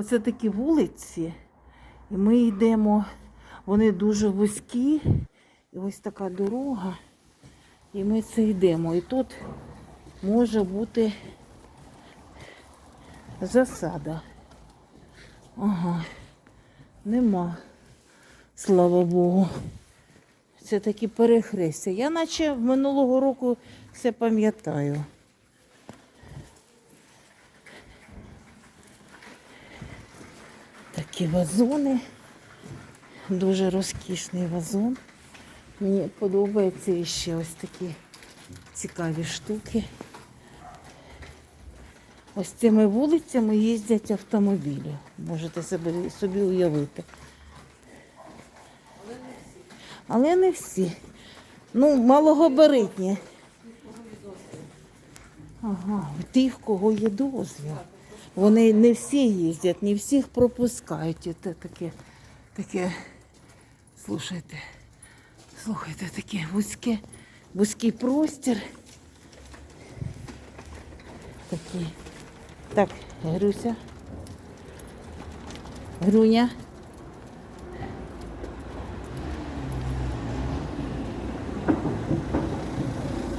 Оце такі вулиці, і ми йдемо, вони дуже вузькі, і ось така дорога, і ми це йдемо. І тут може бути засада. Ага, нема, слава Богу. Це такі перехрестя. Я наче минулого року все пам'ятаю. Такі вазони. Дуже розкішний вазон. Мені подобаються ще ось такі цікаві штуки. Ось цими вулицями їздять автомобілі. Можете собі, собі уявити. Але не всі. Ну, малогабаритні. Ага, тих, кого є дозвіл. Вони не всі їздять, не всіх пропускають. Це таке, таке, слухайте, слухайте, таке вузьке, вузький простір. Такий. Так, Грюся. Груня.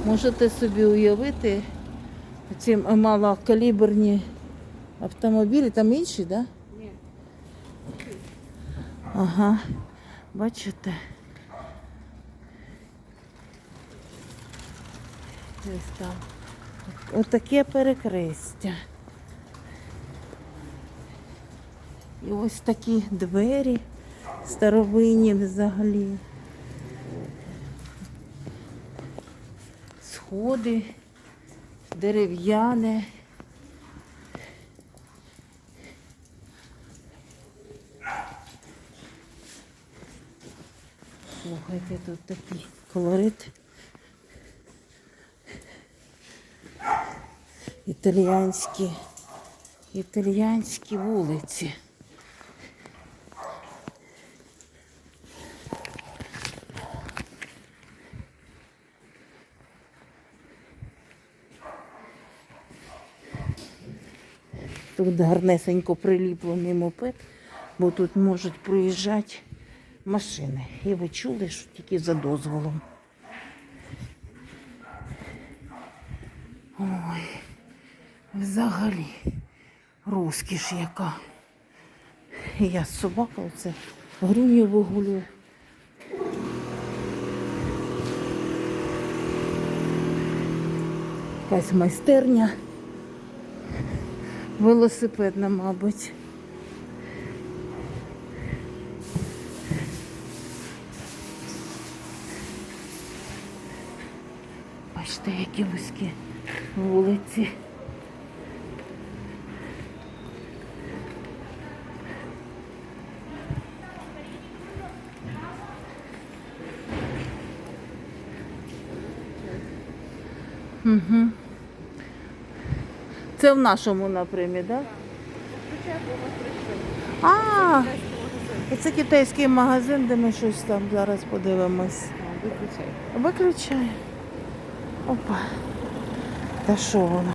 Можете собі уявити ці малокаліберні автомобілі, там інші, так? Да? Ні. Ага, бачите. Ось там. Отаке перекрестя. І ось такі двері старовинні взагалі. Сходи дерев'яне. Слухайте, тут такий колорит. Італіянські, італіянські вулиці. Тут гарнесенько приліплений мопед, бо тут можуть проїжджати машини. І ви чули, що тільки за дозволом. Ой, взагалі, розкіш яка. Я з собакою це груню вигулюю. Якась майстерня. Велосипедна, мабуть. Бачите, які вузькі вулиці. Угу. Це в нашому напрямі, так? Да? А, це китайський магазин, де ми щось там зараз подивимось. Виключай. Виключай. Опа. Та що воно?